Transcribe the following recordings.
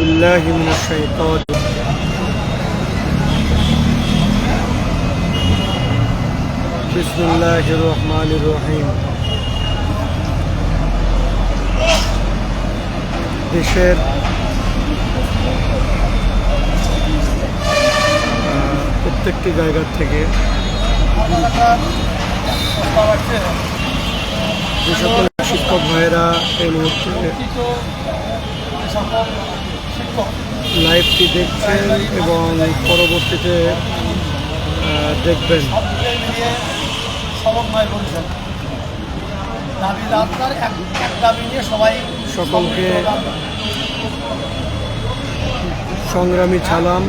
بالله من الشيطان بسم الله الرحمن الرحيم দেশের আহ, প্রত্যেকটি জায়গার থেকে যে সকল শিক্ষক ভাইয়েরা এই মুহূর্তে লাইভটি দেখছেন এবং পরবর্তীতে দেখবেন। সকলকে সংগ্রামী ছালাম।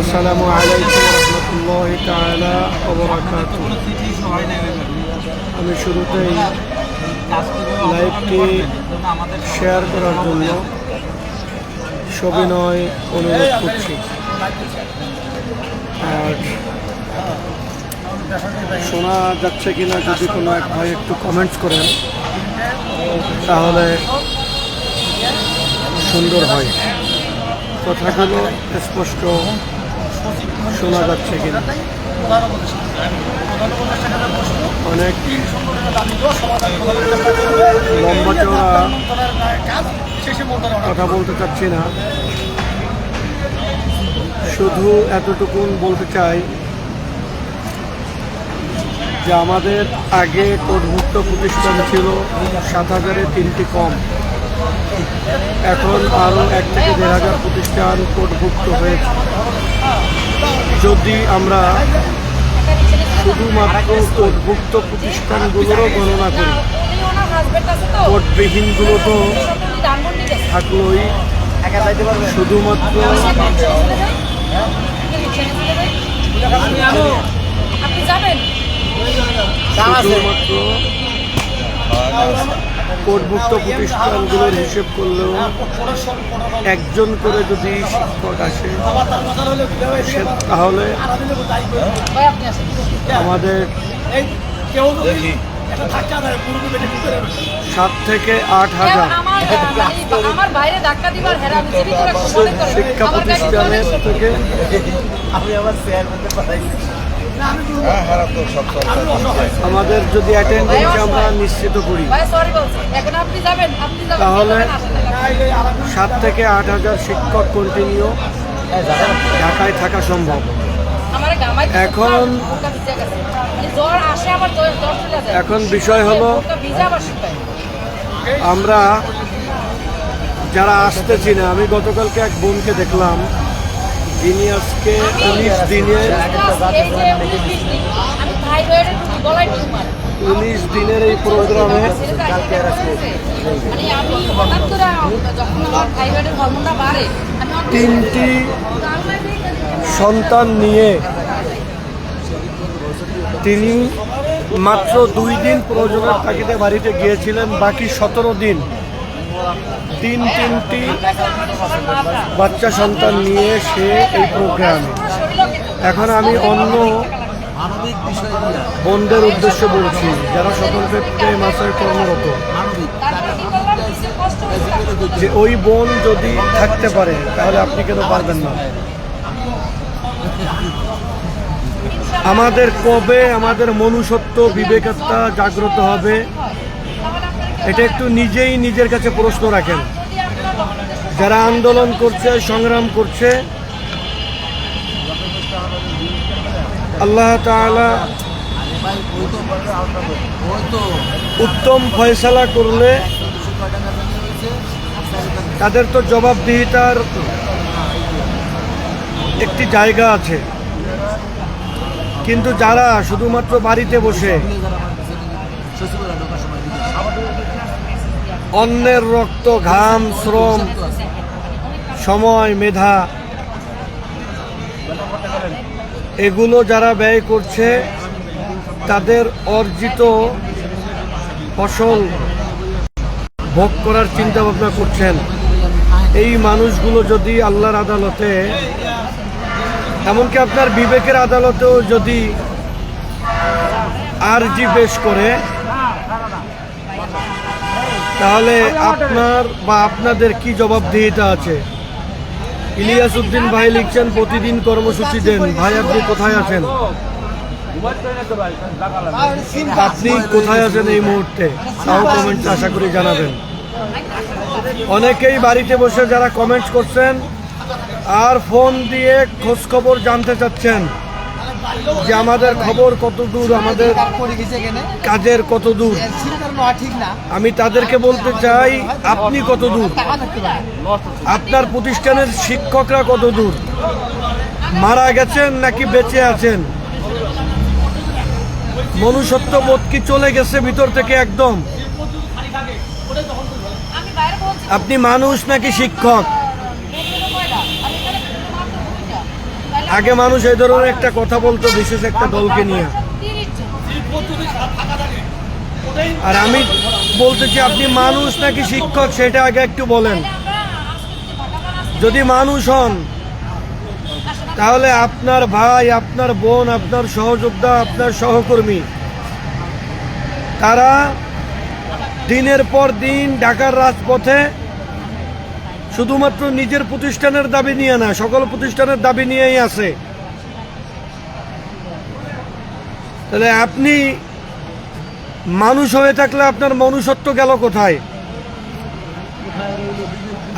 আসসালামু আলাইকুম আমি শুরুতেই লাইভটি শেয়ার করার জন্য সবিনয় অনুরোধ করছি। আর শোনা যাচ্ছে কিনা যদি কোনো এক ভাই একটু কমেন্টস করেন তাহলে সুন্দর হয়। কথাগুলো স্পষ্ট শোনা যাচ্ছে কিনা। অনেক লম্বা চওড়া কথা বলতে চাচ্ছি না। শুধু এতটুকুন বলতে চাই যে আমাদের আগে কোটভুক্ত প্রতিষ্ঠান ছিল সাত হাজারে তিনটি কম। এখন আরও এক থেকে দেড় হাজার প্রতিষ্ঠান কোটভুক্ত হয়েছে। যদি আমরা শুধুমাত্র কোটভুক্ত প্রতিষ্ঠানগুলোরও গণনা করি। কোটবিহীনগুলো তো থাকলোই। শুধুমাত্র আপনি যাবেন শুধুমাত্র কোটভুক্ত প্রতিষ্ঠানগুলোর হিসেব করলেও একজন করে যদি শিক্ষক আসে তাহলে ভাই আপনি আসেন আমাদের সাত থেকে আট হাজার। শিক্ষা প্রতিষ্ঠানের থেকে আমাদের যদি অ্যাটেন্ডেন্স আমরা নিশ্চিত করি। তাহলে সাত থেকে আট হাজার শিক্ষক কন্টিনিউ ঢাকায় থাকা সম্ভব। এখন- মানে এখন বিষয় হলো আমরা যারা আসতেছি না আমি গতকালকে এক বোনকে দেখলাম যিনি আজকে উনিশ দিনের উনিশ দিনের এই প্রোগ্রামে মানে তিনটি সন্তান নিয়ে তিনি মাত্র দুই দিন প্রয়োজনের তাগিদে বাড়িতে গিয়েছিলেন বাকি সতেরো দিন তিন তিনটি বাচ্চা সন্তান নিয়ে সে এই প্রোগ্রামে এখন আমি অন্য বোনদের উদ্দেশ্যে বলছি, যারা ক্ষেত্রে মাসের কর্মরত, যে ওই বোন যদি থাকতে পারে, তাহলে আপনি কেন পারবেন না? আমাদের কবে আমাদের মনুষ্যত্ব বিবেকত্তা জাগ্রত হবে? এটা একটু নিজেই নিজের কাছে প্রশ্ন রাখেন। যারা আন্দোলন করছে, সংগ্রাম করছে, আল্লাহ উত্তম ফয়সালা করলে তাদের তো জবাবদিহিতার একটি জায়গা আছে। কিন্তু যারা শুধুমাত্র বাড়িতে বসে অন্যের রক্ত, ঘাম, শ্রম, সময়, মেধা, এগুলো যারা ব্যয় করছে, তাদের অর্জিত ফসল ভোগ করার চিন্তা ভাবনা করছেন। এই মানুষগুলো যদি আল্লাহর আদালতে, এমনকি আপনার বিবেকের আদালতেও যদি আরজি পেশ করে তাহলে আপনার বা আপনাদের কি জবাবদিহিতা আছে? ইলিয়াস উদ্দিন ভাই লিখছেন, প্রতিদিন কর্মসূচি দেন। ভাই, আপনি কোথায় আছেন? আপনি কোথায় আছেন এই মুহূর্তে? তাও কমেন্টস আশা করি জানাবেন। অনেকেই বাড়িতে বসে যারা কমেন্টস করছেন আর ফোন দিয়ে খোঁজখবর জানতে চাচ্ছেন যে আমাদের খবর কত দূর, আমাদের কাজের কত দূর। আমি তাদেরকে বলতে চাই, আপনি কত দূর? আপনার প্রতিষ্ঠানের শিক্ষকরা কত দূর? মারা গেছেন নাকি বেঁচে আছেন? মনুষ্যত্ব বোধ কি চলে গেছে ভিতর থেকে একদম? আপনি মানুষ নাকি শিক্ষক বেতন কয়টা আর এখানে মাত্র দুইটা তাহলে আগে মানুষ এই ধরনের একটা কথা বলতো, বিশেষ একটা দলকে নিয়ে। আর আমি বলতে চাই, আপনি মানুষ নাকি শিক্ষক, সেটা আগে একটু বলেন। যদি মানুষ হন, তাহলে আপনার ভাই, আপনার বোন, আপনার সহযোদ্ধা, আপনার সহকর্মী, তারা দিনের পর দিন ঢাকার রাজপথে শুধুমাত্র নিজের প্রতিষ্ঠানের দাবি নিয়ে না, সকল প্রতিষ্ঠানের দাবি নিয়েই আছে। তাহলে আপনি মানুষ হয়ে থাকলে আপনার মনুষ্যত্ব গেল কোথায়?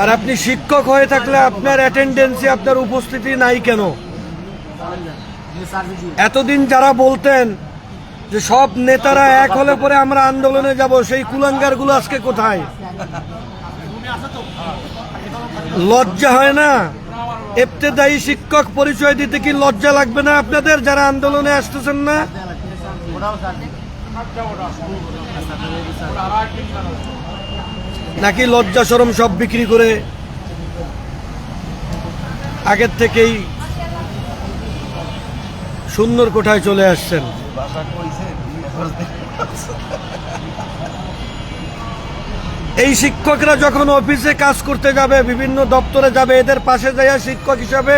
আর আপনি শিক্ষক হয়ে থাকলে আপনার অ্যাটেন্ডেন্সে আপনার উপস্থিতি নাই কেন? এতদিন যারা বলতেন যে সব নেতারা এক হলে পরে আমরা আন্দোলনে যাব, সেই কুলাঙ্গারগুলো আজকে কোথায়? লজ্জা হয় না? এফতেদায়ী শিক্ষক পরিচয় দিতে কি লজ্জা লাগবে না আপনাদের? যারা আন্দোলনে আসতেছেন না? নাকি লজ্জা সরম সব বিক্রি করে আগের থেকেই সুন্দর কোঠায় চলে আসছেন? এই শিক্ষকরা যখন অফিসে কাজ করতে যাবে, বিভিন্ন দপ্তরে যাবে, এদের পাশে যাইয়া শিক্ষক হিসাবে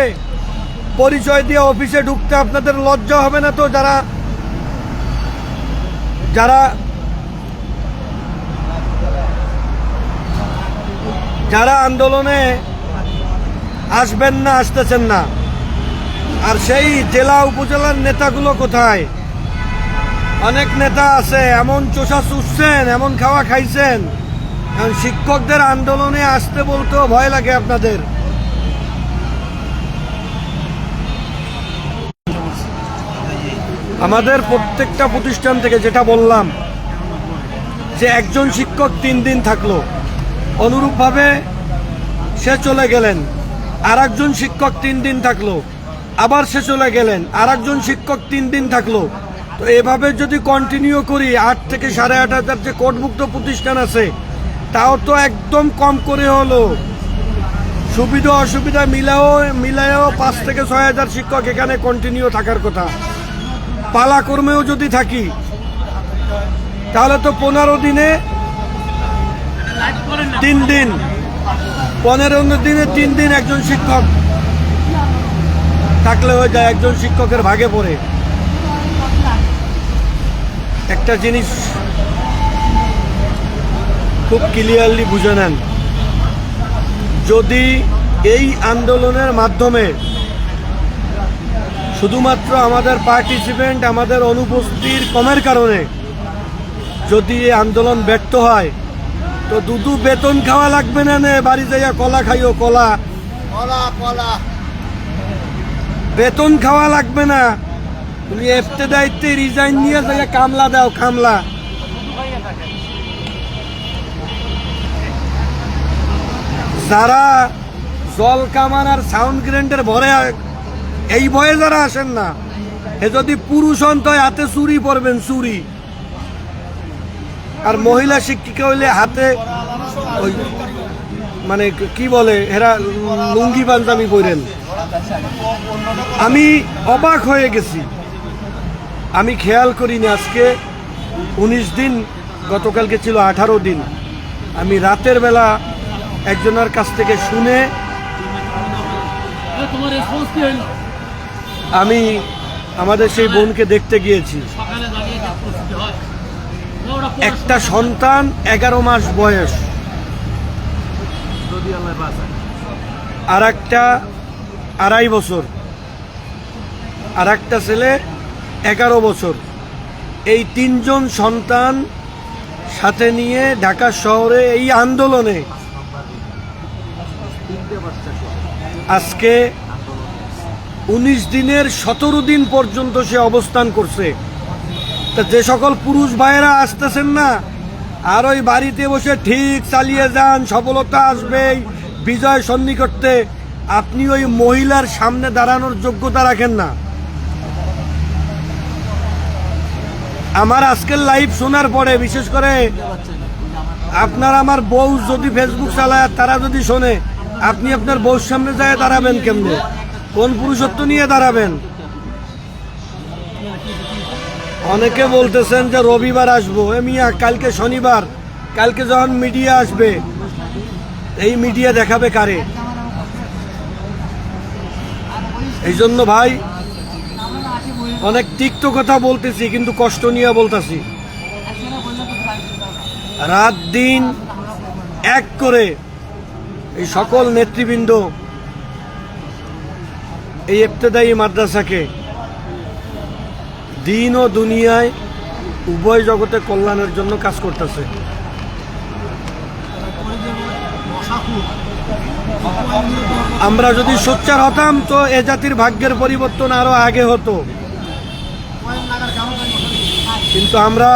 পরিচয় দিয়ে অফিসে ঢুকতে আপনাদের লজ্জা হবে না তো? যারা যারা যারা আন্দোলনে আসবেন না, আসতেছেন না। আর সেই জেলা উপজেলার নেতাগুলো কোথায়? অনেক নেতা আছে, এমন চোষা চুষছেন, এমন খাওয়া খাইছেন। এখন শিক্ষকদের আন্দোলনে আসতে বলতেও ভয় লাগে আপনাদের। আমাদের প্রত্যেকটা প্রতিষ্ঠান থেকে যেটা বললাম, যে একজন শিক্ষক তিন দিন থাকল, অনুরূপভাবে সে চলে গেলেন আর শিক্ষক তিন দিন থাকল, আবার সে চলে গেলেন আর শিক্ষক তিন দিন থাকল। তো এভাবে যদি কন্টিনিউ করি, আট থেকে সাড়ে আট হাজার যে কোটমুক্ত প্রতিষ্ঠান আছে তাও তো একদম কম করে হলো। সুবিধা অসুবিধা মিলাও, মিলায়ও পাঁচ থেকে ছয় হাজার শিক্ষক এখানে কন্টিনিউ থাকার কথা। পালাকর্মেও যদি থাকি, তাহলে তো পনেরো দিনে তিন দিন, পনেরো দিনে তিন দিন একজন শিক্ষক থাকলে হয়ে যায়, একজন শিক্ষকের ভাগে পড়ে। একটা জিনিস খুব ক্লিয়ারলি বুঝে নেন। যদি এই আন্দোলনের মাধ্যমে শুধুমাত্র আমাদের পার্টিসিপেন্ট আমাদের অনুপস্থিতির কমের কারণে যদি এই আন্দোলন ব্যর্থ হয় তো দুদু বেতন খাওয়া লাগবে না নে বাড়ি যাইয়া কলা খাইও কলা। কলা কলা। বেতন খাওয়া লাগবে না। তুমি এফতে দায়িত্বে রিজাইন নিয়ে যাইয়া কামলা দাও কামলা। যারা জল কামান আর সাউন্ড গ্রেন্ডের ভরে এই ভয়ে যারা আসেন না, এ যদি পুরুষ হন তো হাতে চুরি পরবেন, চুরি। আর মহিলা শিক্ষিকা হইলে হাতে ওই মানে কি বলে, এরা লুঙ্গি পাঞ্জামি পরেন। আমি অবাক হয়ে গেছি। আমি খেয়াল করিনি আজকে, উনিশ দিন, গতকালকে ছিল আঠারো দিন। আমি রাতের বেলা একজনের কাছ থেকে শুনে আমি আমাদের সেই বোনকে দেখতে গিয়েছি। একটা সন্তান এগারো মাস বয়স। আর একটা আড়াই বছর। আর একটা ছেলে এগারো বছর। এই তিনজন সন্তান সাথে নিয়ে ঢাকা শহরে এই আন্দোলনে আজকে উনিশ দিনের সতেরো দিন পর্যন্ত সে অবস্থান করছে। তা যে সকল পুরুষ ভাইয়েরা আসতেছেন না, আর ওই বাড়িতে বসে ঠিক চালিয়ে যান, সফলতা আসবেই, বিজয় সন্নিকটে আপনি ওই মহিলার সামনে দাঁড়ানোর যোগ্যতা রাখেন না। আমার আজকের লাইভ শোনার পরে, বিশেষ করে আপনার আমার বউ যদি ফেসবুক চালায়, তারা যদি শোনে আপনি আপনার বউর সামনে যায় দাঁড়াবেন কেমনে? কোন পুরুষত্ব নিয়ে দাঁড়াবেন? অনেকে বলতেছেন যে রবিবার আসব। এ মিয়া, কালকে শনিবার। কালকে যখন মিডিয়া আসবে, এই মিডিয়া দেখাবে কারে? এই জন্য ভাই, অনেক তিক্ত কথা বলতেছি, কিন্তু কষ্ট নিয়ে বলতেছি। রাত দিন এক করে এই সকল নেতৃবৃন্দ এই ইবতেদায়ী মাদ্রাসাকে দিন ও দুনিয়ায় উভয় জগতে কল্যাণের জন্য কাজ করতেছে। আমরা যদি সোচ্চার হতাম তো এ জাতির ভাগ্যের পরিবর্তন আরও আগে হতো। কিন্তু আমরা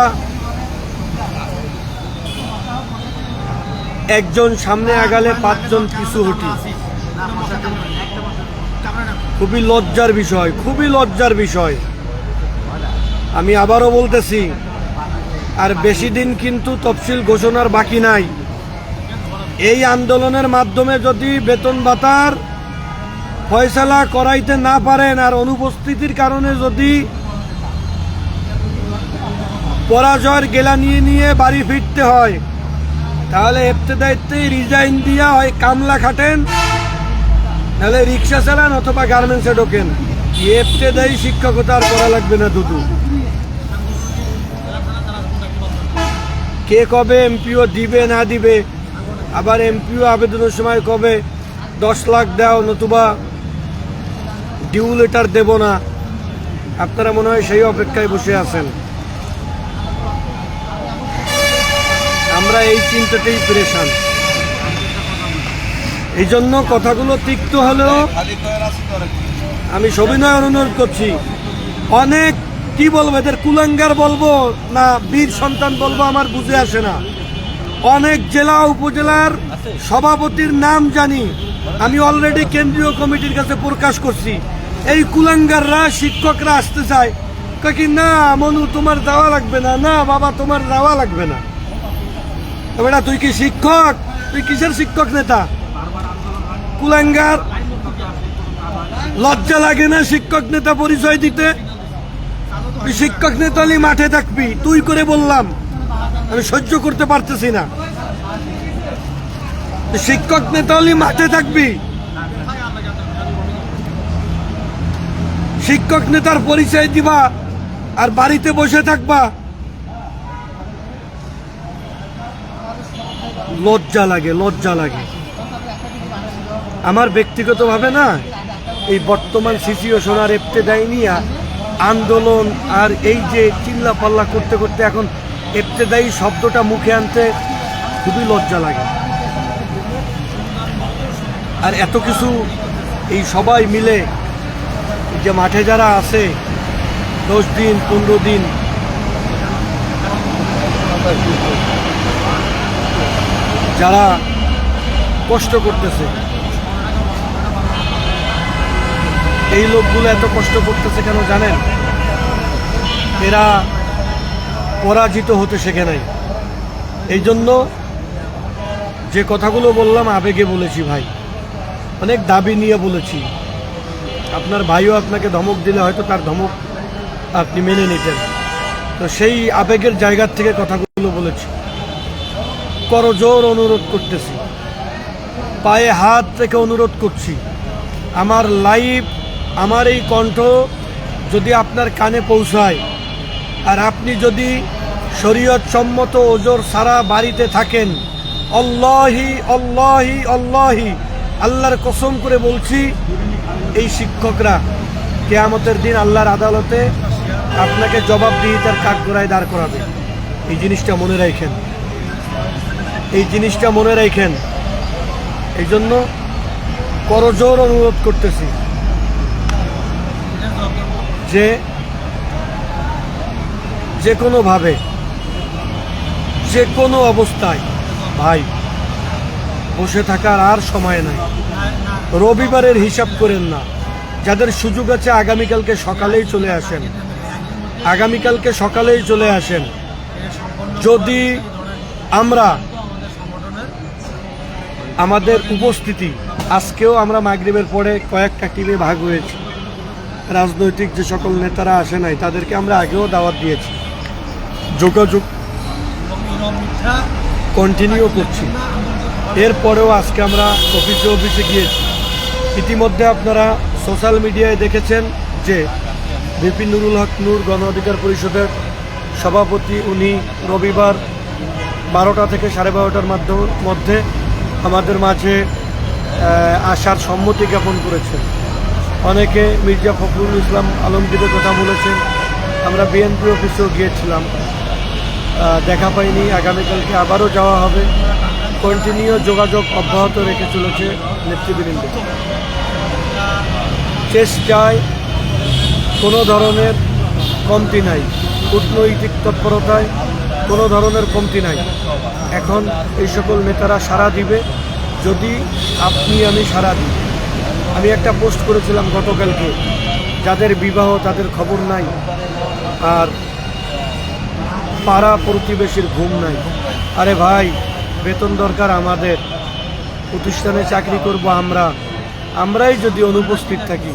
একজন সামনে আগালে পাঁচজন পিছু হটি। খুবই লজ্জার বিষয়, খুবই লজ্জার বিষয়। আমি আবারও বলতেছি, আর বেশি দিন কিন্তু তফসিল ঘোষণার বাকি নাই। এই আন্দোলনের মাধ্যমে যদি বেতন ভাতার ফয়সালা করাইতে না পারেন, আর অনুপস্থিতির কারণে যদি পরাজয়ের গেলা নিয়ে নিয়ে বাড়ি ফিরতে হয় তাহলে এফতেদায়িত্বে রিজাইন দিয়া হয়, কামলা খাটেন, নাহলে রিক্সা চালান অথবা গার্মেন্টসে ঢোকেন। এফতেদায়ী শিক্ষকতা আর করা লাগবে না দুদু কে কবে এমপিও দিবে, না দিবে? আবার এমপিও আবেদনের সময় কবে? দশ লাখ দাও, নতুবা ডিউ লেটার দেব না। আপনারা মনে হয় সেই অপেক্ষায় বসে আছেন। আমরা এই চিন্তাতেই পরেশান। এই জন্য কথাগুলো তিক্ত হলেও আমি সবিনয় অনুরোধ করছি, অনেক কি বলব, এদের কুলাঙ্গার বলব না বীর সন্তান বলব আমার বুঝে আসে না। অনেক জেলা উপজেলার সভাপতির নাম জানি, আমি অলরেডি কেন্দ্রীয় কমিটির কাছে প্রকাশ করছি। এই কুলাঙ্গাররা, শিক্ষকরা আসতে চায় কি, না মনু, তোমার যাওয়া লাগবে না না বাবা, তোমার যাওয়া লাগবে না। বেটা, তুই কি শিক্ষক? তুই কিসের শিক্ষক নেতা? কুলাঙ্গার? লজ্জা লাগে না শিক্ষক নেতা পরিচয় দিতে? তুই শিক্ষক নেতা মাঠে থাকবি, তুই করে বললাম। আমি সহ্য করতে পারতেছি না। শিক্ষক নেতা মাঠে থাকবি। শিক্ষক নেতার পরিচয় দিবা আর বাড়িতে বসে থাকবা। লজ্জা লাগে লজ্জা লাগে। আমার ব্যক্তিগতভাবে না, এই বর্তমান সিচুয়েশন আর এফতেদাই নিয়ে আন্দোলন আর এই যে চিল্লা পাল্লা করতে করতে এখন এফতেদায়ী শব্দটা মুখে আনতে খুবই লজ্জা লাগে। আর এত কিছু এই সবাই মিলে যে মাঠে যারা আছে, দশ দিন, পনেরো দিন যারা কষ্ট করতেছে। এই লোকগুলো এত কষ্ট করতেছে কেন জানেন? এরা পরাজিত হতে শেখে নাই। এই জন্য যে কথাগুলো বললাম, আবেগে বলেছি ভাই। অনেক দাবি নিয়ে বলেছি। আপনার ভাইও আপনাকে ধমক দিলে হয়তো তার ধমক আপনি মেনে নিতেন। তো সেই আবেগের জায়গার থেকে কথাগুলো বলেছি। করজোর অনুরোধ করতেছি। পায়ে হাত থেকে অনুরোধ করছি। আমার লাইভ, আমার এই কণ্ঠ যদি আপনার কানে পৌঁছায়, আর আপনি যদি শরীয়ত সম্মত ওজোর সারা বাড়িতে থাকেন অল্লাহি অল্লাহি অল্লাহি আল্লাহর কসম করে বলছি, এই শিক্ষকরা কেয়ামতের দিন আল্লাহর আদালতে আপনাকে জবাবদিহিতার কাঠগড়ায় দাঁড় করাবে। এই জিনিসটা মনে রাখেন। এই জিনিসটা মনে রাখেন। এই জন্য করজোর অনুরোধ করতেছি। যে যে কোনোভাবে যে কোনো অবস্থায়, ভাই, বসে থাকার আর সময় নাই। রবিবারের হিসাব করেন না। যাদের সুযোগ আছে আগামীকালকে সকালেই চলে আসেন। আগামীকালকে সকালেই চলে আসেন। যদি আমরা আমাদের উপস্থিতি। আজকেও আমরা মাগরিবের পরে কয়েকটা টিমে ভাগ হয়েছি। রাজনৈতিক যে সকল নেতারা আসে নাই, তাদেরকে আমরা আগেও দাওয়াত দিয়েছি। যোগাযোগ কন্টিনিউ করছি। এরপরেও আজকে আমরা অফিসে অফিসে গিয়েছি। ইতিমধ্যে আপনারা সোশ্যাল মিডিয়ায় দেখেছেন যে বিপিন নুরুল হক নূর গণ অধিকার পরিষদের সভাপতি উনি রবিবার বারোটা থেকে সাড়ে বারোটার মাধ্যম মধ্যে আমাদের মাঝে আসার সম্মতি জ্ঞাপন করেছেন। অনেকে মির্জা ফখরুল ইসলাম আলমগীরের কথা বলেছেন। আমরা বিএনপি অফিসেও গিয়েছিলাম। দেখা পাইনি আগামীকালকে আবারও যাওয়া হবে। কন্টিনিউ যোগাযোগ অব্যাহত রেখে চলেছে নেতৃবৃন্দ। চেষ্টায় কোনো ধরনের কমতি নাই। কূটনৈতিক তৎপরতায়। কোনো ধরনের কমতি নাই। এখন এই সকল নেতারা সাড়া দিবে। যদি আপনি আমি সাড়া দিই। আমি একটা পোস্ট করেছিলাম গতকালকে। যাদের বিবাহ, তাদের খবর নাই। আর পাড়া প্রতিবেশীর ঘুম নাই। আরে ভাই, বেতন দরকার আমাদের। প্রতিষ্ঠানে চাকরি করব আমরা। আমরাই যদি অনুপস্থিত থাকি।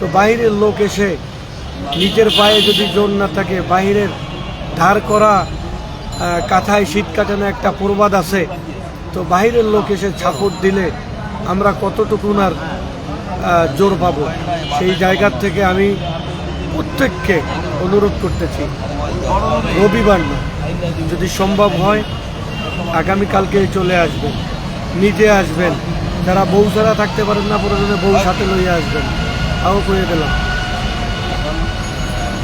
তো বাইরের লোক এসে নিজের পায়ে যদি জোর না থাকে, বাইরের ধার করা কাঁথায় শীত কাটানো একটা প্রবাদ আছে। তো বাইরের লোক এসে ছাপড় দিলে আমরা কতটুকুন আর জোর পাবো? সেই জায়গার থেকে আমি প্রত্যেককে অনুরোধ করতেছি, রবিবার না, যদি সম্ভব হয়, আগামীকালকে চলে আসবেন। নিজে আসবেন। যারা বউ ছাড়া থাকতে পারেন না, প্রয়োজনে বউ সাথে লইয়া আসবেন। তাও করে দিলাম।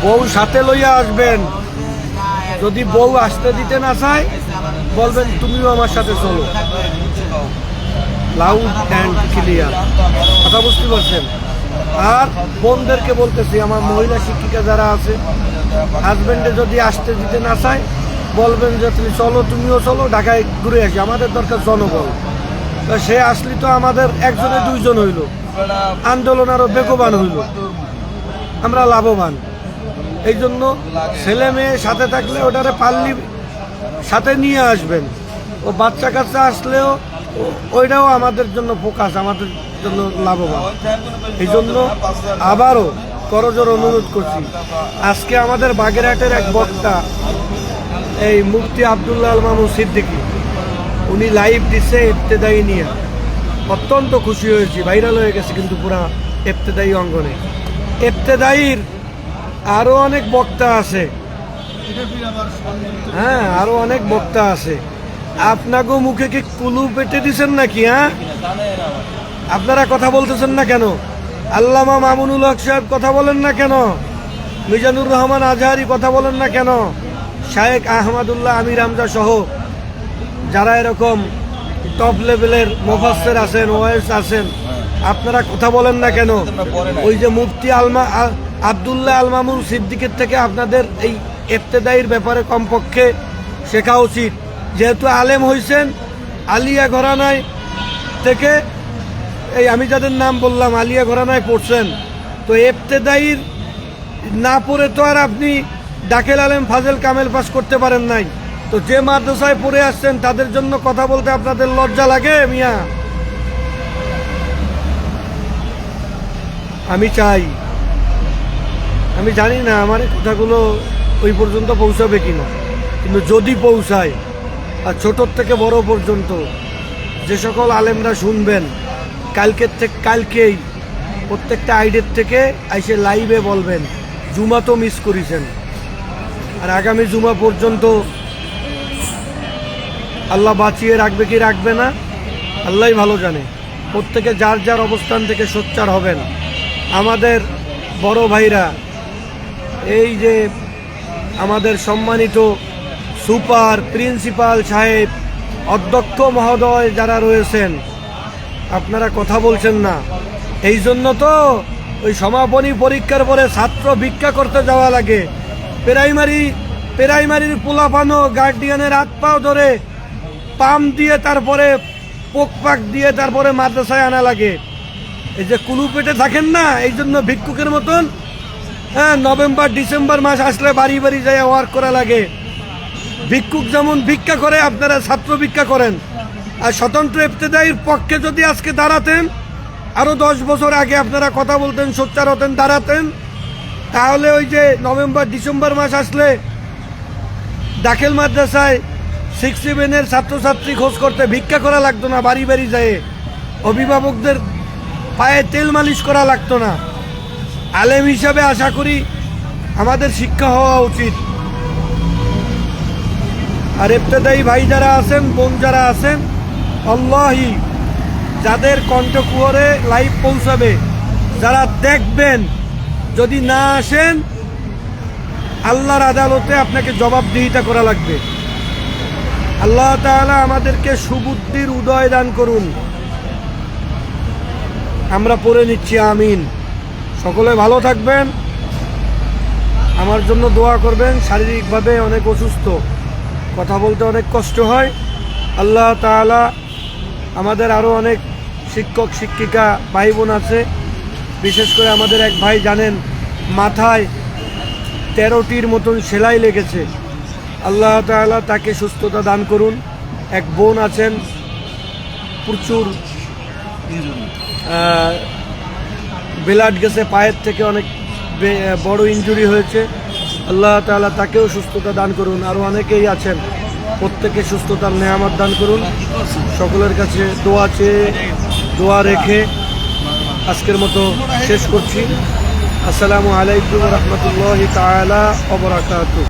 বউ সাথে লইয়া আসবেন। যদি বউ আসতে দিতে না চায় বলবেন তুমিও আমার সাথে চলো। লাউড অ্যান্ড ক্লিয়ার কথা বুঝতে পারছেন? আর বোনদেরকে বলতেছি, আমার মহিলা শিক্ষিকা যারা আছে হাজবেন্ডে যদি আসতে দিতে না চায়, বলবেন যে, তুমি চলো, তুমিও চলো, ঢাকায় ঘুরে আসি। আমাদের দরকার জনবল। তা সে আসলি তো আমাদের একজনে দুইজন হইল। আন্দোলন আরও বেগবান হইল। আমরা লাভবান। এই জন্য ছেলে মেয়ে সাথে থাকলে ওটারে পারলি সাথে নিয়ে আসবেন। ও বাচ্চা কাচ্চা আসলেও ওইটাও আমাদের জন্য ফোকাস, আমাদের জন্য লাভবান। এই জন্য আবারও করজোর অনুরোধ করছি। আজকে আমাদের বাগেরহাটের এক বক্তা, এই মুফতি আবদুল্লাহ মামুন সিদ্দিকী। উনি লাইভ দিছে ইবতেদায়ী নিয়ে। অত্যন্ত খুশি হয়েছি, ভাইরাল হয়ে গেছে কিন্তু পুরা ইবতেদায়ী অঙ্গনে। ইবতেদায়ীর আরও অনেক বক্তা আছে। হ্যাঁ আরও অনেক বক্তা আছে। আপনাকে মুখে কি কুলু পেটে দিছেন নাকি হ্যাঁ? আপনারা কথা বলতেছেন না কেন? আল্লামা মামুনুল হক সাহেব কথা বলেন না কেন? মিজানুর রহমান আজহারি কথা বলেন না কেন? শায়েক আহমদুল্লাহ আমির আমজা সহ যারা এরকম টপ লেভেলের মোফাসের আছেন ওয়েস আছেন, আপনারা কথা বলেন না কেন? ওই যে মুফতি আলমা আবদুল্লাহ আল মামুন সিদ্দিকের থেকে আপনাদের এই এফতেদাইর ব্যাপারে কমপক্ষে শেখা উচিত। যেহেতু আলেম হইছেন, আলিয়া ঘরানায় থেকে এই আমি যাদের নাম বললাম, আলিয়া ঘরানায় পড়ছেন। তো এফতেদাইর না পড়ে তো আর আপনি ডাকেল আলেম ফাজেল কামেল পাস করতে পারেন নাই। তো যে মাদ্রাসায় পড়ে আসছেন, তাদের জন্য কথা বলতে আপনাদের লজ্জা লাগে মিয়া? আমি চাই। আমি জানি না আমার কথাগুলো ওই পর্যন্ত পৌঁছাবে কিনা। কিন্তু যদি পৌঁছায়, আর ছোটোর থেকে বড় পর্যন্ত, যে সকল আলেমরা শুনবেন, কালকের থেকে, কালকেই প্রত্যেকটা আইডের থেকে এসে লাইভে বলবেন, জুমা তো মিস করেছেন। আর আগামী জুমা পর্যন্ত আল্লাহ বাঁচিয়ে রাখবে কি রাখবে না, আল্লাহই ভালো জানে। প্রত্যেকে যার যার অবস্থান থেকে সোচ্চার হবেন। আমাদের বড় ভাইরা এই যে আমাদের সম্মানিত সুপার প্রিন্সিপাল সাহেব, অধ্যক্ষ মহোদয় যারা রয়েছেন, আপনারা কথা বলছেন না। এই জন্য তো ওই সমাপনী পরীক্ষার পরে ছাত্র ভিক্ষা করতে যাওয়া লাগে। প্রাইমারি, প্রাইমারির পোলাপানো গার্ডিয়ানের হাত পাও ধরে পাম দিয়ে তারপরে পোক পাক দিয়ে তারপরে মাদ্রাসায় আনা লাগে। এই যে কুলু পেটে থাকেন না, এই জন্য ভিক্ষুকের মতন হ্যাঁ নভেম্বর, ডিসেম্বর মাস আসলে বাড়ি বাড়ি যায় ওয়ার্ক করা লাগে। ভিক্ষুক যেমন ভিক্ষা করে, আপনারা ছাত্র ভিক্ষা করেন। আর স্বতন্ত্র ইফতেদায়ীর পক্ষে যদি আজকে দাঁড়াতেন আরও দশ বছর আগে আপনারা কথা বলতেন, সোচ্চার হতেন, দাঁড়াতেন, তাহলে ওই যে নভেম্বর, ডিসেম্বর মাস আসলে দাখিল মাদ্রাসায় সিক্স সেভেনের ছাত্রছাত্রী খোঁজ করতে ভিক্ষা করা লাগতো না, বাড়ি বাড়ি যায়। অভিভাবকদের পায়ে তেল মালিশ করা লাগতো না। আলেম হিসাবে আশা করি আমাদের শিক্ষা হওয়া উচিত। আর ইবতেদায়ী ভাই যারা আছেন, বোন যারা আছেন অল্লাহি যাদের কণ্ঠকুয়রে লাইভ পৌঁছাবে, যারা দেখবেন, যদি না আসেন, আল্লাহর আদালতে আপনাকে জবাবদিহিতা করা লাগবে। আল্লাহ তাআলা আমাদেরকে সুবুদ্ধির উদয় দান করুন। আমরা পড়ে নিচ্ছি, আমিন। সকলে ভালো থাকবেন। আমার জন্য দোয়া করবেন, শারীরিকভাবে অনেক অসুস্থ। কথা বলতে অনেক কষ্ট হয়। আল্লাহ তাআলা আমাদের আরও অনেক শিক্ষক, শিক্ষিকা ভাই বোন আছে। বিশেষ করে আমাদের এক ভাই জানেন, মাথায় তেরোটির মতন সেলাই লেগেছে। আল্লাহ তাআলা তাকে সুস্থতা দান করুন। এক বোন আছেন, প্রচুর ব্লাড গেছে, পায়ের থেকে অনেক বড় ইঞ্জুরি হয়েছে। আল্লাহ তালা তাকেও সুস্থতা দান করুন। আরও অনেকেই আছেন, প্রত্যেকে সুস্থতার নেয়ামত দান করুন। সকলের কাছে দোয়া চেয়ে দোয়া রেখে আজকের মতো শেষ করছি। আসসালামু আলাইকুম রহমতুল্লাহ তালা ওবরাকাতুহ